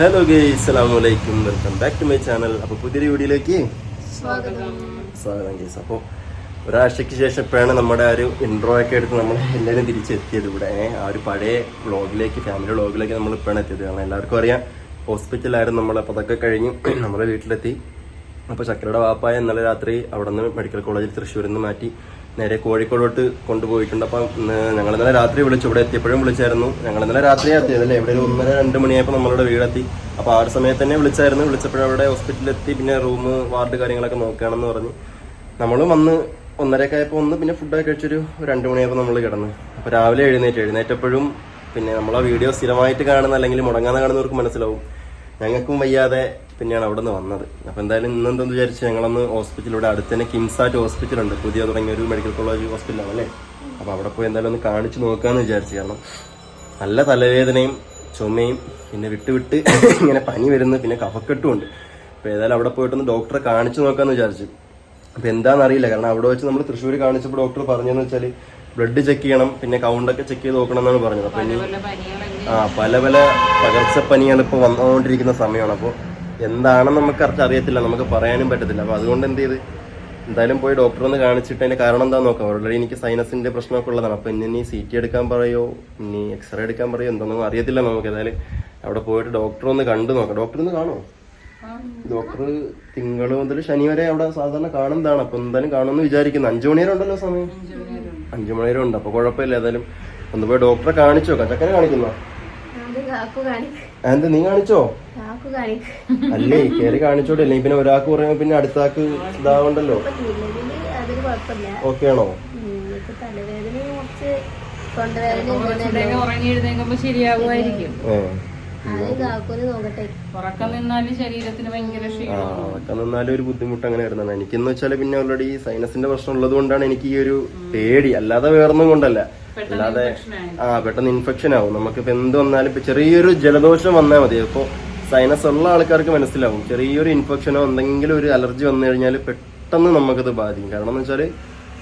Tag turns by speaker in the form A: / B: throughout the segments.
A: Hello ഗേ അസ്സലാമു അലൈക്കും welcome back to my channel അപ്പോൾ പുതിയൊരു വീഡിയോയിലേക്ക്
B: സ്വാഗതം.
A: ഗേസ് അപ്പോൾ ഒരാഴ്ചയ്ക്ക് ശേഷം ഇപ്പോഴാണ് നമ്മുടെ ആ ഒരു ഇൻട്രോ ഒക്കെ എടുത്ത് നമ്മൾ എല്ലാവരും തിരിച്ചെത്തിയത് ഇവിടെ. ആ ഒരു പഴയ വ്ളോഗിലേക്ക് ഫാമിലി വ്ളോഗിലേക്ക് നമ്മൾ ഇപ്പോഴാണ് എത്തിയത്. കാരണം എല്ലാവർക്കും അറിയാം ഹോസ്പിറ്റലായിരുന്നു നമ്മൾ അപ്പോൾ അതൊക്കെ കഴിഞ്ഞ് നമ്മുടെ വീട്ടിലെത്തി. അപ്പോൾ ചക്കരയുടെ വാപ്പായ ഇന്നലെ രാത്രി അവിടെ നിന്ന് മെഡിക്കൽ കോളേജിൽ തൃശ്ശൂരിൽ നിന്ന് മാറ്റി നേരെ കോഴിക്കോടോട്ട് കൊണ്ടുപോയിട്ടുണ്ട്. അപ്പം ഞങ്ങൾ ഇന്നലെ രാത്രി വിളിച്ചു. ഇവിടെ എത്തിയപ്പോഴും വിളിച്ചായിരുന്നു. ഞങ്ങൾ ഇന്നലെ രാത്രി എത്തിയതല്ലേ ഇവിടെ ഒരു ഒന്നര രണ്ട് മണിയായപ്പോൾ നമ്മളുടെ വീടെത്തി. അപ്പോൾ ആ ഒരു സമയത്ത് തന്നെ വിളിച്ചായിരുന്നു. വിളിച്ചപ്പോഴും അവിടെ ഹോസ്പിറ്റലിൽ എത്തി പിന്നെ റൂം വാർഡ് കാര്യങ്ങളൊക്കെ നോക്കുകയാണെന്ന് പറഞ്ഞ് നമ്മൾ വന്ന് ഒന്നരയൊക്കെ ആയപ്പോൾ ഒന്ന് പിന്നെ ഫുഡൊക്കെ കഴിച്ചൊരു രണ്ട് മണിയായപ്പോൾ നമ്മൾ കിടന്നു. അപ്പോൾ രാവിലെ എഴുന്നേറ്റ്. എഴുന്നേറ്റപ്പോഴും പിന്നെ നമ്മൾ ആ വീഡിയോ സ്ഥിരമായിട്ട് കാണുന്ന അല്ലെങ്കിൽ മുടങ്ങാതെ കാണുന്നവർക്ക് മനസ്സിലാവും. ഞങ്ങൾക്കും വയ്യാതെ പിന്നെയാണ് അവിടെ നിന്ന് വന്നത്. അപ്പോൾ എന്തായാലും ഇന്നെന്തെന്ന് വിചാരിച്ച് ഞങ്ങളൊന്ന് ഹോസ്പിറ്റലിലൂടെ അടുത്ത് തന്നെ കിംസാറ്റ് ഹോസ്പിറ്റലുണ്ട്. പുതിയ തുടങ്ങിയ ഒരു മെഡിക്കൽ കോളേജ് ഹോസ്പിറ്റലാണ് അല്ലേ? അപ്പോൾ അവിടെ പോയി എന്തായാലും ഒന്ന് കാണിച്ച് നോക്കാമെന്ന് വിചാരിച്ചു. കാരണം നല്ല തലവേദനയും ചുമയും പിന്നെ വിട്ട് വിട്ട് ഇങ്ങനെ പനി വരുന്നു. പിന്നെ കഫക്കെട്ടുമുണ്ട്. അപ്പോൾ ഏതായാലും അവിടെ പോയിട്ടൊന്ന് ഡോക്ടറെ കാണിച്ചു നോക്കാമെന്ന് വിചാരിച്ചു. അപ്പോൾ എന്താണെന്ന് അറിയില്ല. കാരണം അവിടെ വെച്ച് നമ്മൾ തൃശ്ശൂർ കാണിച്ചപ്പോൾ ഡോക്ടർ പറഞ്ഞതെന്ന് വെച്ചാൽ ബ്ലഡ് ചെക്ക് ചെയ്യണം പിന്നെ കൗണ്ട് ഒക്കെ ചെക്ക് ചെയ്ത് നോക്കണം എന്നാണ് പറഞ്ഞത്. അപ്പോൾ ഇനി ആ പല പല പകർച്ചപ്പനികൾ ഇപ്പോൾ വന്നുകൊണ്ടിരിക്കുന്ന സമയമാണ്. അപ്പോൾ എന്താണെന്ന് നമുക്ക് കറക്റ്റ് അറിയത്തില്ല നമുക്ക് പറയാനും പറ്റത്തില്ല. അപ്പോൾ അതുകൊണ്ട് എന്ത് ചെയ്ത്? എന്തായാലും പോയി ഡോക്ടറെ ഒന്ന് കാണിച്ചിട്ട് അതിന്റെ കാരണം എന്താ നോക്കാം. ഓൾറെഡി എനിക്ക് സൈനസിന്റെ പ്രശ്നമൊക്കെ ഉള്ളതാണ്. അപ്പോൾ ഇനി ഇനി സി ടി എടുക്കാൻ പറയോ? ഇനി എക്സ്റേ എടുക്കാൻ പറയോ? എന്താണെന്നൊന്നും അറിയത്തില്ല നമുക്ക്. ഏതായാലും അവിടെ പോയിട്ട് ഡോക്ടറെ ഒന്ന് കണ്ടു നോക്കാം. ഡോക്ടർ ഒന്ന് കാണുമോ ഡോക്ടർ തിങ്കൾ മുതൽ ശനി വരെ അവിടെ സാധാരണ കാണുന്നതാണ്. അപ്പോൾ എന്തായാലും കാണുമെന്ന് വിചാരിക്കുന്നു. അഞ്ചു മണി വരെ ഉണ്ടല്ലോ സമയം. അഞ്ചു മണി വരെ ഉണ്ട്. അപ്പോൾ കുഴപ്പമില്ല ഏതായാലും ഒന്ന് പോയി ഡോക്ടറെ കാണിച്ചോ. നോക്കാം ചക്കനെ കാണിക്കുന്നോ?
C: അത് കാക്കു കാണിക്ക്.
A: എന്ത് നീ കാണിച്ചോ?
C: കാക്കു കാണിക്ക്.
A: അല്ലേ കയറി കാണിച്ചോട്ടെ അല്ലെങ്കിൽ പിന്നെ ഒരാൾക്ക് പറയുമ്പോ പിന്നെ അടുത്താക്ക് ഇതാവണ്ടല്ലോ. ഓക്കെ ആണോ?
B: ശരിയാകുമായിരിക്കും ഉറക്കം ശരീരത്തിന് ഭയങ്കര
A: നിന്നാലും ഒരു ബുദ്ധിമുട്ട് അങ്ങനെ വരുന്നതാണ്. എനിക്കെന്ന് വെച്ചാൽ പിന്നെ ഓൾറെഡി സൈനസിന്റെ പ്രശ്നം ഉള്ളത് കൊണ്ടാണ് എനിക്ക് ഈ ഒരു പേടി. അല്ലാതെ വേറൊന്നും കൊണ്ടല്ല. അല്ലാതെ ആ പെട്ടെന്ന് ഇൻഫെക്ഷൻ ആവും. നമുക്കിപ്പോ എന്ത് വന്നാലും ഇപ്പൊ ചെറിയൊരു ജലദോഷം വന്നാൽ മതി. അപ്പോൾ സൈനസ് ഉള്ള ആൾക്കാർക്ക് മനസ്സിലാവും. ചെറിയൊരു ഇൻഫെക്ഷനോ എന്തെങ്കിലും ഒരു അലർജി വന്നു കഴിഞ്ഞാൽ പെട്ടെന്ന് നമുക്കത് ബാധിക്കും. കാരണം എന്ന് വെച്ചാൽ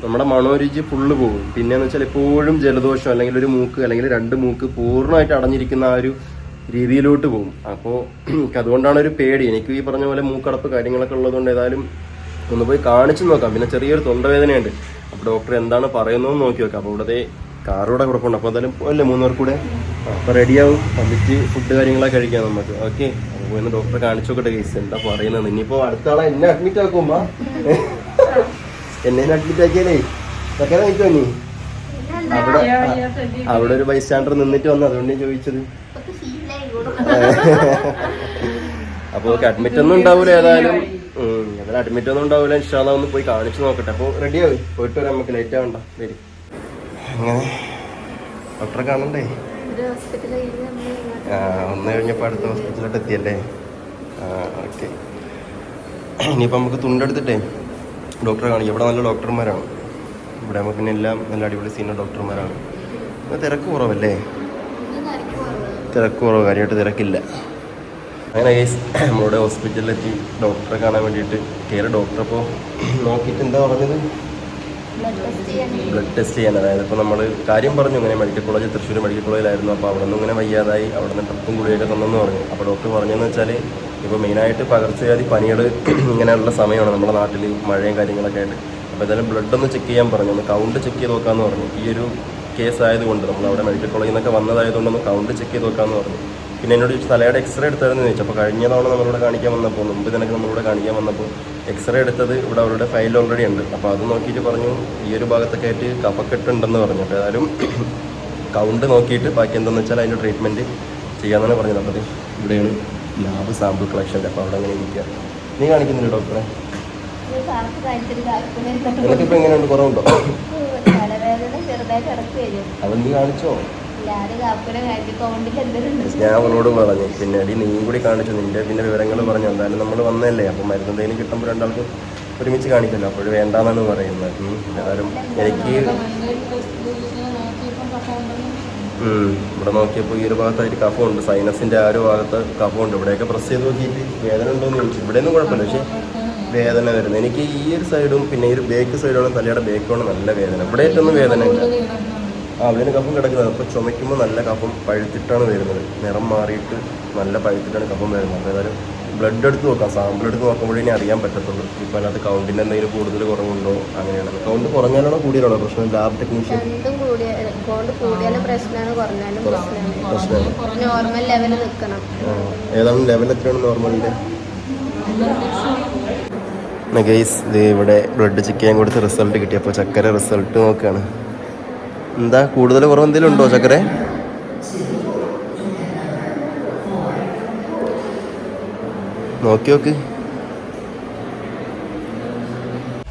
A: നമ്മുടെ മണോരുചി ഫുള്ള് പോകും. പിന്നെന്ന് വെച്ചാൽ എപ്പോഴും ജലദോഷം അല്ലെങ്കിൽ ഒരു മൂക്ക് അല്ലെങ്കിൽ രണ്ട് മൂക്ക് പൂർണമായിട്ട് അടഞ്ഞിരിക്കുന്ന ആ ഒരു രീതിയിലോട്ട് പോകും. അപ്പോൾ അതുകൊണ്ടാണ് ഒരു പേടി. എനിക്ക് ഈ പറഞ്ഞ പോലെ മൂക്കടപ്പ് കാര്യങ്ങളൊക്കെ ഉള്ളതുകൊണ്ട് ഏതായാലും ഒന്ന് പോയി കാണിച്ചു നോക്കാം. പിന്നെ ചെറിയൊരു തൊണ്ടവേദനയുണ്ട്. അപ്പോൾ ഡോക്ടർ എന്താണ് പറയുന്നതെന്ന് നോക്കി നോക്കാം. അപ്പോൾ ഇവിടുത്തെ കാറൂടെ കുഴപ്പമുണ്ട്. അപ്പോൾ എന്തായാലും അല്ലേ മൂന്നുപേർ കൂടെ? അപ്പോൾ റെഡിയാവും. വന്നിട്ട് ഫുഡ് കാര്യങ്ങളൊക്കെ കഴിക്കാം നമുക്ക്. ഓക്കെ. അപ്പോൾ പോയി ഡോക്ടറെ കാണിച്ചു നോക്കട്ടെ കേസ് എന്താ പറയുന്നത് ഇനിയിപ്പോൾ അടുത്ത ആളെ എന്നെ അഡ്മിറ്റ് ആക്കുമ്പോൾ എന്നെ അഡ്മിറ്റ് ആക്കിയാലേ? നിൽക്കുമോ നീ അവിടെ അവിടെ ഒരു ബൈസ്റ്റാൻഡർ നിന്നിട്ട് വന്നു. അതുകൊണ്ട് ചോദിച്ചത്. അപ്പോൾ അഡ്മിറ്റ് ഒന്നും ഉണ്ടാവില്ല ഏതായാലും. ഏതായാലും അഡ്മിറ്റ് ഒന്നും ഉണ്ടാവില്ല ഇൻഷാല്ല ഒന്ന് പോയി കാണിച്ചു നോക്കട്ടെ. അപ്പോൾ റെഡി ആവും പോയിട്ട് വരാം നമുക്ക്. ലേറ്റ് ആവണ്ട. വരി. അങ്ങനെ ഡോക്ടറെ കാണണ്ടേ?
C: ഒന്ന്
A: ആ, കഴിഞ്ഞപ്പോൾ അടുത്ത ഹോസ്പിറ്റലിലോട്ട് എത്തിയല്ലേ? ആ ഓക്കെ ഇനിയിപ്പോൾ നമുക്ക് തുണ്ടെടുത്തിട്ടേ ഡോക്ടറെ കാണും ഇവിടെ നല്ല ഡോക്ടർമാരാണ് ഇവിടെ നമുക്ക് പിന്നെ എല്ലാം നല്ല അടിപൊളി സീനിയർ ഡോക്ടർമാരാണ് തിരക്ക് കുറവല്ലേ?
C: ഇന്ന് തിരക്ക് കുറവാണ്.
A: തിരക്ക് കുറവ് കാര്യമായിട്ട് തിരക്കില്ല. അങ്ങനെ കേസ് നമ്മുടെ ഹോസ്പിറ്റലിലെത്തി ഡോക്ടറെ കാണാൻ വേണ്ടിയിട്ട് കയറി ഡോക്ടർ അപ്പോൾ നോക്കിയിട്ട് എന്താ പറഞ്ഞത്?
C: ബ്ലഡ് ടെസ്റ്റ് ചെയ്യാൻ.
A: ബ്ലഡ് ടെസ്റ്റ് ചെയ്യാൻ അതായത് ഇപ്പോൾ നമ്മൾ കാര്യം പറഞ്ഞു. ഇങ്ങനെ മെഡിക്കൽ കോളേജ് തൃശ്ശൂർ മെഡിക്കൽ കോളേജിലായിരുന്നു അപ്പോൾ അവിടെ നിന്ന് ഇങ്ങനെ വയ്യാതായി. അവിടെ നിന്ന് ട്രിപ്പും ഗുളിയൊക്കെ തന്നെന്ന് പറഞ്ഞു. അപ്പോൾ ഡോക്ടർ പറഞ്ഞതെന്ന് വെച്ചാൽ ഇപ്പോൾ മെയിനായിട്ട് പകർച്ചവ്യാധി പനികൾ ഇങ്ങനെയുള്ള സമയമാണ് നമ്മുടെ നാട്ടിൽ മഴയും കാര്യങ്ങളൊക്കെ ആയിട്ട്. അപ്പോൾ എന്തായാലും ബ്ലഡ് ഒന്ന് ചെക്ക് ചെയ്യാൻ പറഞ്ഞു. ഒന്ന് കൗണ്ട് ചെക്ക് ചെയ്ത് നോക്കാമെന്ന് പറഞ്ഞു. ഈ ഒരു കേസ് ആയതുകൊണ്ട് നമ്മൾ അവിടെ മെഡിക്കൽ കോളേജിൽ നിന്നൊക്കെ വന്നതായതുകൊണ്ടൊന്ന് കൗണ്ട് ചെക്ക് ചെയ്ത് നോക്കാമെന്ന് പറഞ്ഞു. പിന്നെ എന്നോട് ചോദിച്ചു തലയുടെ എക്സ്റേ എടുത്തായിരുന്നു? ചോദിച്ചു. അപ്പോൾ കഴിഞ്ഞ തവണ നമ്മളിവിടെ കാണിക്കാൻ വന്നപ്പോൾ മുമ്പ് നിനക്ക് നമ്മളിവിടെ കാണിക്കാൻ വന്നപ്പോൾ എക്സ്റേ എടുത്തത് ഇവിടെ അവരുടെ ഫയൽ ഓൾറെഡി ഉണ്ട്. അപ്പോൾ അത് നോക്കിയിട്ട് പറഞ്ഞു ഈ ഒരു ഭാഗത്തൊക്കെ ആയിട്ട് കഫക്കെട്ടുണ്ടെന്ന് പറഞ്ഞു. അപ്പോൾ ഏതായാലും കൗണ്ട് നോക്കിയിട്ട് ബാക്കി എന്താണെന്ന് വെച്ചാൽ അതിന്റെ ട്രീറ്റ്മെന്റ് ചെയ്യാമെന്നാണ് പറഞ്ഞത്. അപ്പോൾ ഇവിടെയാണ് ലാബ് സാമ്പിൾ കളക്ഷന്റെ അപ്പോൾ അവിടെ അങ്ങനെ ഇരിക്കുക. നീ കാണിക്കുന്നില്ല ഡോക്ടറെ നിനക്കിപ്പോൾ എങ്ങനെയുണ്ട്? കുറവുണ്ടോ?
C: ചെറുതായിട്ട് ഇറക്കി വരും
A: അത് നീ കാണിച്ചോ ഞാൻ അവനോട് പറഞ്ഞു പിന്നെ അടി നീയും കൂടി കാണിച്ചു നിന്റെ പിന്നെ വിവരങ്ങൾ പറഞ്ഞു. എന്തായാലും നമ്മൾ വന്നല്ലേ അപ്പം മരുന്ന് എന്തെങ്കിലും കിട്ടുമ്പോൾ രണ്ടാൾക്ക് ഒരുമിച്ച് കാണിക്കല്ലോ. അപ്പോഴും വേണ്ടാന്നാണ് പറയുന്നത്. ഏതായാലും എനിക്ക്. ഇവിടെ നോക്കിയപ്പോൾ ഈ ഒരു ഭാഗത്തായിട്ട് കഫമുണ്ട്. സൈനസിന്റെ ആ ഒരു ഭാഗത്ത് കഫമുണ്ട്. ഇവിടെയൊക്കെ പ്രസ് ചെയ്ത് നോക്കിയിട്ട് വേദന ഉണ്ടോ എന്ന് ചോദിച്ചു. ഇവിടെയൊന്നും കുഴപ്പമില്ല. പക്ഷേ വേദന വരുന്നത്. എനിക്ക് ഈ ഒരു സൈഡും പിന്നെ ഈ ഒരു ബേക്ക് സൈഡുള്ള തലയുടെ ബേക്കാണ് നല്ല വേദന. ഇവിടെ ഏറ്റൊന്നും വേദന ഇല്ല ആ അവിടെയാണ് കഫം കിടക്കുന്നത്. അപ്പോൾ ചുമയ്ക്കുമ്പോൾ നല്ല കഫം പഴുത്തിട്ടാണ് വരുന്നത്. നിറം മാറിയിട്ട് നല്ല പഴുത്തിട്ടാണ് കഫം വരുന്നത്. അപ്പോൾ ഏതായാലും ബ്ലഡ് എടുത്ത് നോക്കാം. സാമ്പിൾ എടുത്ത് നോക്കുമ്പോഴേ ഇനി അറിയാൻ പറ്റത്തുള്ളൂ. ഇപ്പോൾ അതിനകത്ത് കൗണ്ടിന്റെ എന്തെങ്കിലും കൂടുതൽ കുറവുണ്ടോ അങ്ങനെയാണ് കൗണ്ട് കുറഞ്ഞാലാണോ കൂടിയാലാണോ പ്രശ്നം ലാബ് ടെക്നീഷ്യൻ
C: കൂടിയാലും പ്രശ്നമാണ്
A: ഏതാണ് ലെവൽ എത്രയാണ് നോർമലിന്റെ ഇത് ഇവിടെ ബ്ലഡ് ചെക്ക് ചെയ്യാൻ കൊടുത്ത് റിസൾട്ട് കിട്ടി. അപ്പോൾ ചക്കര റിസൾട്ട് നോക്കുകയാണ് എന്താ കൂടുതൽ കുറവ് എന്തെങ്കിലും ഉണ്ടോ ചക്കര? നോക്കി നോക്ക്.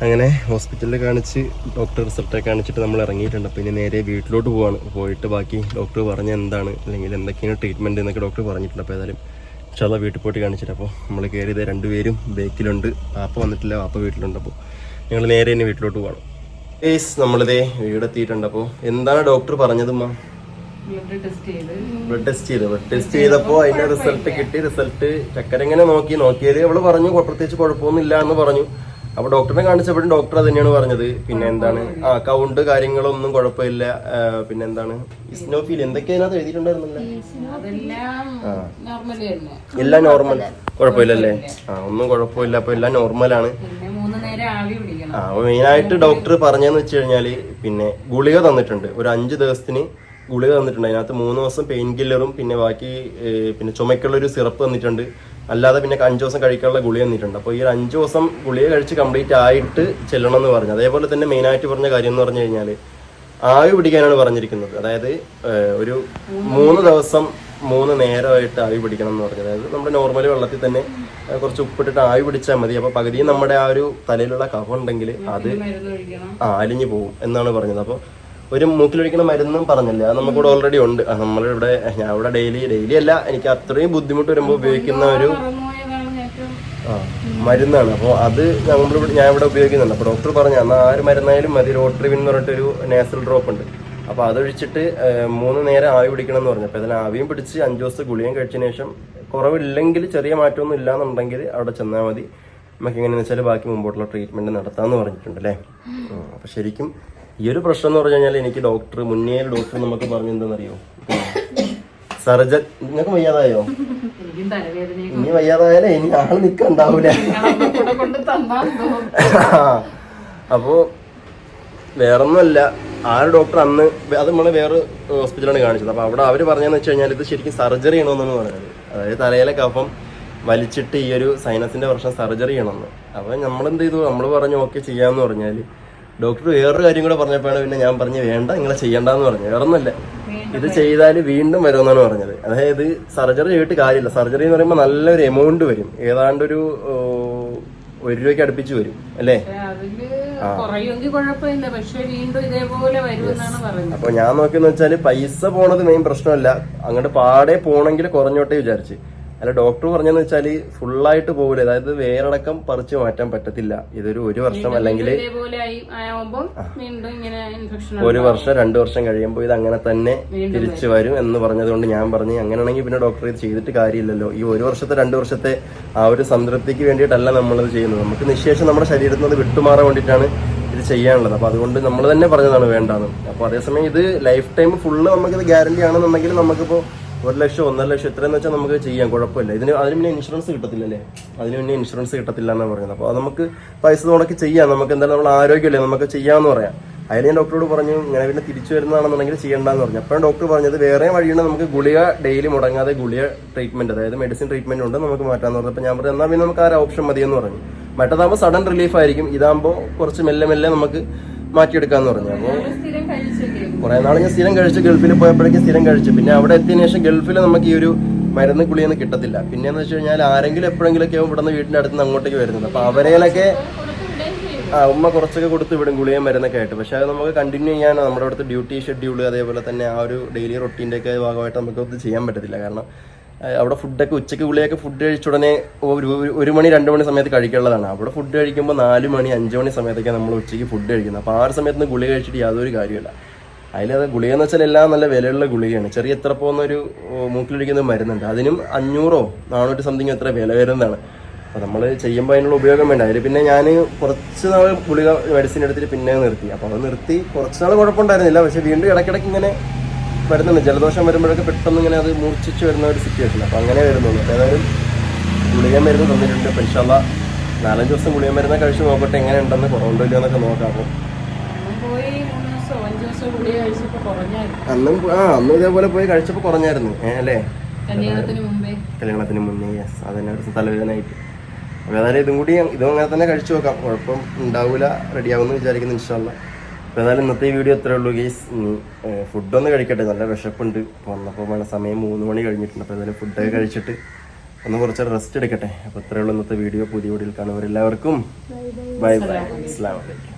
A: അങ്ങനെ ഹോസ്പിറ്റലിൽ കാണിച്ച് ഡോക്ടർ റിസൾട്ടൊക്കെ കാണിച്ചിട്ട് നമ്മൾ ഇറങ്ങിയിട്ടുണ്ട്. അപ്പോൾ ഇനി നേരെ വീട്ടിലോട്ട് പോവാണ്. പോയിട്ട് ബാക്കി ഡോക്ടർ പറഞ്ഞ എന്താണ് അല്ലെങ്കിൽ എന്തൊക്കെയാണ് ട്രീറ്റ്മെന്റ് എന്നൊക്കെ ഡോക്ടർ പറഞ്ഞിട്ടുണ്ട്. അപ്പോൾ ഏതായാലും ചില വീട്ടിൽ പോയിട്ട് കാണിച്ചിട്ട് അപ്പോൾ നമ്മൾ കയറിയത് രണ്ടുപേരും ബേക്കിലുണ്ട്. പാപ്പ വന്നിട്ടില്ല പാപ്പ വീട്ടിലുണ്ട് അപ്പോൾ ഞങ്ങൾ നേരെ തന്നെ വീട്ടിലോട്ട് പോകണം. ഏസ് നമ്മളിതേ വീടെത്തിയിട്ടുണ്ട് അപ്പോൾ എന്താണ് ഡോക്ടർ പറഞ്ഞത് മാ
B: ബ്ലഡ് ടെസ്റ്റ് ചെയ്ത്.
A: ബ്ലഡ് ടെസ്റ്റ് ചെയ്തു. ടെസ്റ്റ് ചെയ്തപ്പോൾ അതിന്റെ റിസൾട്ട് കിട്ടി. റിസൾട്ട് ചക്കരങ്ങനെ നോക്കി. നോക്കിയത് അവൾ പറഞ്ഞു പ്രത്യേകിച്ച് പ്രത്യേകിച്ച് കുഴപ്പമൊന്നുമില്ല എന്ന് പറഞ്ഞു. അപ്പൊ ഡോക്ടറിനെ കാണിച്ചപ്പോഴും ഡോക്ടർ അത് തന്നെയാണ് പറഞ്ഞത്. പിന്നെ എന്താണ്? ആ കൗണ്ട് കാര്യങ്ങളൊന്നും കുഴപ്പമില്ല. പിന്നെ എന്താണ്? ഇസ്നോഫീൽ എന്തൊക്കെ അതിനകത്ത് എഴുതിയിട്ടുണ്ടായിരുന്നല്ലേ?
B: അതെല്ലാം നോർമലി തന്നെ.
A: എല്ലാം നോർമൽ കുഴപ്പമില്ലല്ലേ? ആ ഒന്നും കുഴപ്പമില്ല. അപ്പൊ എല്ലാം നോർമലാണ്
B: പിന്നെ മൂന്ന് നേരം ആവി പിടിക്കണം.
A: ആ അപ്പൊ മെയിനായിട്ട് ഡോക്ടർ പറഞ്ഞതെന്ന് വെച്ച് കഴിഞ്ഞാൽ പിന്നെ ഗുളിക തന്നിട്ടുണ്ട്. ഒരു അഞ്ച് ദിവസത്തിന് ഗുളിക തന്നിട്ടുണ്ട്. അതിനകത്ത് മൂന്ന് ദിവസം പെയിൻ കില്ലറും പിന്നെ ബാക്കി പിന്നെ ചുമക്കുള്ള ഒരു സിറപ്പ് തന്നിട്ടുണ്ട്. അല്ലാതെ പിന്നെ അഞ്ച് ദിവസം കഴിക്കാനുള്ള ഗുളിക തന്നിട്ടുണ്ട്. അപ്പോൾ ഈ ഒരു അഞ്ച് ദിവസം ഗുളിക കഴിച്ച് കംപ്ലീറ്റ് ആയിട്ട് ചെല്ലണം എന്ന് പറഞ്ഞു അതേപോലെ തന്നെ മെയിനായിട്ട് പറഞ്ഞ കാര്യം എന്ന് പറഞ്ഞു കഴിഞ്ഞാൽ ആവി പിടിക്കാനാണ് പറഞ്ഞിരിക്കുന്നത്. അതായത് ഒരു മൂന്ന് ദിവസം മൂന്ന് നേരമായിട്ട് ആവി പിടിക്കണം എന്ന് പറഞ്ഞു. അതായത് നമ്മുടെ നോർമൽ വെള്ളത്തിൽ തന്നെ കുറച്ച് ഉപ്പിട്ടിട്ട് ആവി പിടിച്ചാൽ മതി. അപ്പോൾ പകുതിയും നമ്മുടെ ആ ഒരു തലയിലുള്ള കഫം ഉണ്ടെങ്കിൽ അത് ആ അലിഞ്ഞു പോകും എന്നാണ് പറഞ്ഞത്. അപ്പോൾ ഒരു മൂക്കിലൊഴിക്കുന്ന മരുന്നും പറഞ്ഞില്ല. അത് നമുക്കിവിടെ ഓൾറെഡി ഉണ്ട്. നമ്മളിവിടെ ഞാൻ ഇവിടെ ഡെയിലി ഡെയിലി അല്ല എനിക്ക് അത്രയും ബുദ്ധിമുട്ട് വരുമ്പോൾ ഉപയോഗിക്കുന്ന ഒരു ആ, മരുന്നാണ്. അപ്പോൾ അത് നമ്മളിവിടെ ഞാൻ ഇവിടെ ഉപയോഗിക്കുന്നുണ്ട്. അപ്പോൾ ഡോക്ടർ പറഞ്ഞു എന്നാൽ ആ ഒരു മരുന്നായാലും മതി റോട്രിവിൻ എന്ന് പറഞ്ഞിട്ടൊരു നേസൽ ഡ്രോപ്പ് ഉണ്ട്. അപ്പോൾ അതൊഴിച്ചിട്ട് മൂന്ന് നേരം ആവി പിടിക്കണം എന്ന് പറഞ്ഞു. അപ്പോൾ അതിന് ആവിയും പിടിച്ച് അഞ്ച് ദിവസത്തെ ഗുളിയും കഴിച്ചതിന് ശേഷം കുറവില്ലെങ്കിൽ ചെറിയ മാറ്റമൊന്നും ഇല്ലാന്നുണ്ടെങ്കിൽ അവിടെ ചെന്നാൽ മതി. നമുക്ക് എങ്ങനെയാണെന്ന് വെച്ചാൽ ബാക്കി മുമ്പോട്ടുള്ള ട്രീറ്റ്മെന്റ് നടത്താമെന്ന് പറഞ്ഞിട്ടുണ്ട് അല്ലേ? അപ്പോൾ ശരിക്കും ഈ ഒരു പ്രശ്നം എന്ന് പറഞ്ഞു കഴിഞ്ഞാൽ എനിക്ക് ഡോക്ടർ മുന്നേ ഡോക്ടർ നമുക്ക് പറഞ്ഞു എന്താണെന്നറിയോ സർജൻ നിങ്ങൾക്ക് വയ്യാതായോ? ഇനി വയ്യാതായാലേ ഇനി
B: ആൾ തന്നാ
A: അപ്പോ വേറൊന്നുമല്ല. ആ ഒരു ഡോക്ടർ അന്ന് അത് നമ്മൾ വേറെ ഹോസ്പിറ്റലാണ് കാണിച്ചത്. അപ്പോൾ അവിടെ അവർ പറഞ്ഞതെന്ന് വെച്ച് കഴിഞ്ഞാൽ ഇത് ശരിക്കും സർജറി ചെയ്യണമെന്നാണ് പറഞ്ഞത്. അതായത് തലയിലെ കഫം വലിച്ചിട്ട് ഈ ഒരു സൈനസിന്റെ പ്രശ്നം സർജറി ചെയ്യണമെന്ന്. അപ്പോൾ നമ്മൾ എന്ത് ചെയ്തു? നമ്മൾ പറഞ്ഞു ഓക്കെ ചെയ്യാമെന്ന് പറഞ്ഞാൽ ഡോക്ടർ വേറൊരു കാര്യം കൂടെ പറഞ്ഞപ്പോഴാണ് പിന്നെ ഞാൻ പറഞ്ഞു വേണ്ട നിങ്ങളെ ചെയ്യണ്ടെന്ന് പറഞ്ഞു വേറൊന്നല്ല. ഇത് ചെയ്താൽ വീണ്ടും വരുമെന്നാണ് പറഞ്ഞത്. അതായത് സർജറി ചെയ്തിട്ട് കാര്യമില്ല. സർജറി എന്ന് പറയുമ്പോൾ നല്ലൊരു എമൗണ്ട് വരും. ഏതാണ്ട് ഒരു ഒരു രൂപയ്ക്ക് അടുപ്പിച്ച് വരും. അല്ലേ? അപ്പൊ ഞാൻ നോക്കിയെന്ന് വെച്ചാൽ പൈസ പോണത് മെയിൻ പ്രശ്നമല്ല. അങ്ങോട്ട് പാടെ പോണെങ്കിൽ കുറഞ്ഞോട്ടെ വിചാരിച്ച്. അല്ല ഡോക്ടർ പറഞ്ഞെന്ന് വെച്ചാൽ ഫുള്ളായിട്ട് പോകില്ല അതായത് വേറടക്കം പറിച്ചു മാറ്റാൻ പറ്റത്തില്ല. ഇതൊരു ഒരു വർഷം അല്ലെങ്കിൽ ഒരു വർഷം രണ്ടു വർഷം കഴിയുമ്പോൾ ഇത് അങ്ങനെ തന്നെ തിരിച്ചു വരും. എന്ന് പറഞ്ഞതുകൊണ്ട് ഞാൻ പറഞ്ഞു അങ്ങനെയാണെങ്കിൽ പിന്നെ ഡോക്ടർ ഇത് ചെയ്തിട്ട് കാര്യമില്ലല്ലോ. ഈ ഒരു വർഷത്തെ രണ്ടു വർഷത്തെ ആ ഒരു സംതൃപ്തിക്ക് വേണ്ടിയിട്ടല്ല നമ്മളത് ചെയ്യുന്നത്. നമുക്ക് നിശേഷം നമ്മുടെ ശരീരത്തിൽ നിന്ന് വിട്ടുമാറാൻ വേണ്ടിയിട്ടാണ് ഇത് ചെയ്യാനുള്ളത്. അപ്പോൾ അതുകൊണ്ട് നമ്മൾ തന്നെ പറഞ്ഞതാണ് വേണ്ടാന്ന്. അപ്പോൾ അതേസമയം ഇത് ലൈഫ് ടൈം ഫുള്ള് നമുക്കിത് ഗ്യാരണ്ടി ആണെന്നുണ്ടെങ്കിൽ നമുക്കിപ്പോൾ ഒരു ലക്ഷം ഒന്നര ലക്ഷം ഇത്രയെന്ന് വെച്ചാൽ നമുക്ക് ചെയ്യാം കുഴപ്പമില്ല. ഇതിന് അതിന് പിന്നെ ഇൻഷുറൻസ് കിട്ടത്തില്ലല്ലേ? അതിന് പിന്നെ ഇൻഷുറൻസ് കിട്ടത്തില്ല എന്നാണ് പറയുന്നത് അപ്പോൾ നമുക്ക് പൈസ മുടക്കി ചെയ്യാം. നമുക്ക് എന്തായാലും നമ്മൾ ആരോഗ്യമല്ലേ? നമുക്ക് ചെയ്യാമെന്ന് പറയാം. അതിൽ ഞാൻ ഡോക്ടറോട് പറഞ്ഞു ഇങ്ങനെ പിന്നെ തിരിച്ചു വരുന്നതാണെന്നുണ്ടെങ്കിൽ ചെയ്യേണ്ടതെന്ന് പറഞ്ഞു. അപ്പോഴാണ് ഡോക്ടർ പറഞ്ഞത് വേറെ വഴിയുണ്ട് നമുക്ക് ഗുളിക ഡെയിലി മുടങ്ങാതെ ഗുളിക ട്രീറ്റ്മെന്റ് അതായത് മെഡിസിൻ ട്രീറ്റ്മെന്റ് ഉണ്ട് നമുക്ക് മാറ്റാമെന്ന് പറഞ്ഞു. അപ്പോൾ ഞാൻ പറഞ്ഞു എന്നാൽ പിന്നെ നമുക്ക് ആ ഓപ്ഷൻ മതിയെന്ന് പറഞ്ഞു. മറ്റേതാകുമ്പോൾ സഡൻ റിലീഫ് ആയിരിക്കും. ഇതാകുമ്പോൾ കുറച്ച് മെല്ലെ മെല്ലെ നമുക്ക് മാറ്റിയെടുക്കാന്ന് പറഞ്ഞു. അപ്പോൾ കുറെ നാൾ ഞാൻ സ്ഥിരം കഴിച്ച് ഗൾഫിൽ പോയപ്പോഴേക്കും സ്ഥിരം കഴിച്ചു. പിന്നെ അവിടെ എത്തിയതിനു ശേഷം ഗൾഫിൽ നമുക്ക് ഈ ഒരു മരുന്ന് കുളിയൊന്നും കിട്ടത്തില്ല. പിന്നെന്ന് വെച്ച് കഴിഞ്ഞാൽ ആരെങ്കിലും എപ്പോഴെങ്കിലൊക്കെ ഇവിടെ നിന്ന് വീടിന്റെ അടുത്ത് നിന്ന് അങ്ങോട്ടേക്ക് വരുന്നത്. അപ്പോൾ അവരേലൊക്കെ ആ ഉമ്മ കുറച്ചൊക്കെ കൊടുത്ത് വിടും ഗുളിയും മരുന്നൊക്കെ ആയിട്ട്. പക്ഷെ അത് നമുക്ക് കണ്ടിന്യൂ ചെയ്യാനോ നമ്മുടെ അവിടുത്തെ ഡ്യൂട്ടി ഷെഡ്യൂൾ അതേപോലെ തന്നെ ആ ഒരു ഡെയിലി റൊട്ടീന്റെ ഒക്കെ ഭാഗമായിട്ട് നമുക്കൊന്നും ചെയ്യാൻ പറ്റത്തില്ല. കാരണം അവിടെ ഫുഡൊക്കെ ഉച്ചയ്ക്ക് ഉള്ളിയൊക്കെ ഫുഡ് കഴിച്ച ഉടനെ ഒരു ഒരു- മണി രണ്ട് മണി സമയത്ത് കഴിക്കാനുള്ളതാണ്. അവിടെ ഫുഡ് കഴിക്കുമ്പോൾ നാല് മണി അഞ്ച് മണി സമയത്തൊക്കെ നമ്മൾ ഉച്ചയ്ക്ക് ഫുഡ് കഴിക്കുന്നത്. അപ്പോൾ ആ ഒരു സമയത്ത് ഗുളിക കഴിച്ചിട്ട് യാതൊരു കാര്യമില്ല അതിലത് ഗുളിക എന്ന് വെച്ചാൽ എല്ലാം നല്ല വിലയുള്ള ഗുളികയാണ്. ചെറിയ എത്ര പോകുന്ന ഒരു ഓ, മൂക്കിലൊഴിക്കുന്ന മരുന്നുണ്ട്. അതിനും അഞ്ഞൂറോ നാനൂറ്റി സംതിങ് എത്ര വില വരുന്നതാണ്. അപ്പോൾ നമ്മൾ ചെയ്യുമ്പോൾ അതിനുള്ള ഉപയോഗം വേണ്ട. അതിൽ പിന്നെ ഞാൻ കുറച്ച് നാൾ ഗുളിക മെഡിസിൻ എടുത്തിട്ട് പിന്നെ നിർത്തി. അപ്പോൾ അത് നിർത്തി കുറച്ച് നാൾ കുഴപ്പമുണ്ടായിരുന്നില്ല. പക്ഷേ വീണ്ടും ഇടയ്ക്കിടയ്ക്ക് ഇങ്ങനെ വരുന്നുണ്ട്. ജലദോഷം വരുമ്പോഴൊക്കെ പെട്ടെന്ന് ഇങ്ങനെ അത് മൂർച്ഛിച്ച് വരുന്ന ഒരു സിറ്റുവേഷൻ അപ്പോൾ അങ്ങനെ വരുന്നുള്ളൂ. അപ്പോൾ ഏതായാലും ഗുളിക മരുന്ന് തന്നിട്ടുണ്ട്. അപ്പം ഇൻഷാല്ല നാലഞ്ച് ദിവസം ഗുളിക മരുന്ന് കഴിച്ച് നോക്കട്ടെ. എങ്ങനെ ഉണ്ടെന്ന് കുറവുണ്ടോ ഇല്ലയോ എന്നൊക്കെ നോക്കാം അപ്പോൾ
B: അന്നും
A: ആ അന്നും ഇതേപോലെ പോയി കഴിച്ചപ്പോൾ കുറഞ്ഞായിരുന്നു. അല്ലേ?
B: കല്യാണത്തിന്
A: മുന്നേ യെസ് അതന്നെ ഒരു തലവേദനയായിട്ട്. അപ്പോൾ ഏതായാലും ഇതും കൂടി ഇതും അങ്ങനെ തന്നെ കഴിച്ചു നോക്കാം. കുഴപ്പം ഉണ്ടാവില്ല റെഡിയാവുമെന്ന് വിചാരിക്കുന്നു ഇൻഷാല്ല അപ്പോൾ എന്നാലും ഇന്നത്തെ ഈ വീഡിയോ ഇത്രേ ഉള്ളൂ ഗീസ് ഫുഡൊന്ന് കഴിക്കട്ടെ. നല്ല വിശപ്പുണ്ട്. വന്നപ്പോൾ വേണം സമയം മൂന്ന് മണി കഴിഞ്ഞിട്ടുണ്ട്. അപ്പോൾ എന്തായാലും ഫുഡൊക്കെ കഴിച്ചിട്ട് ഒന്ന് കുറച്ച് റെസ്റ്റ് എടുക്കട്ടെ. അപ്പോൾ ഇത്രേ ഉള്ളൂ ഇന്നത്തെ വീഡിയോ. പുതിയ വീഡിയോയിൽ കാണുന്നവരെല്ലാവർക്കും ബൈ ബൈ അസ്ലാം വലൈക്കും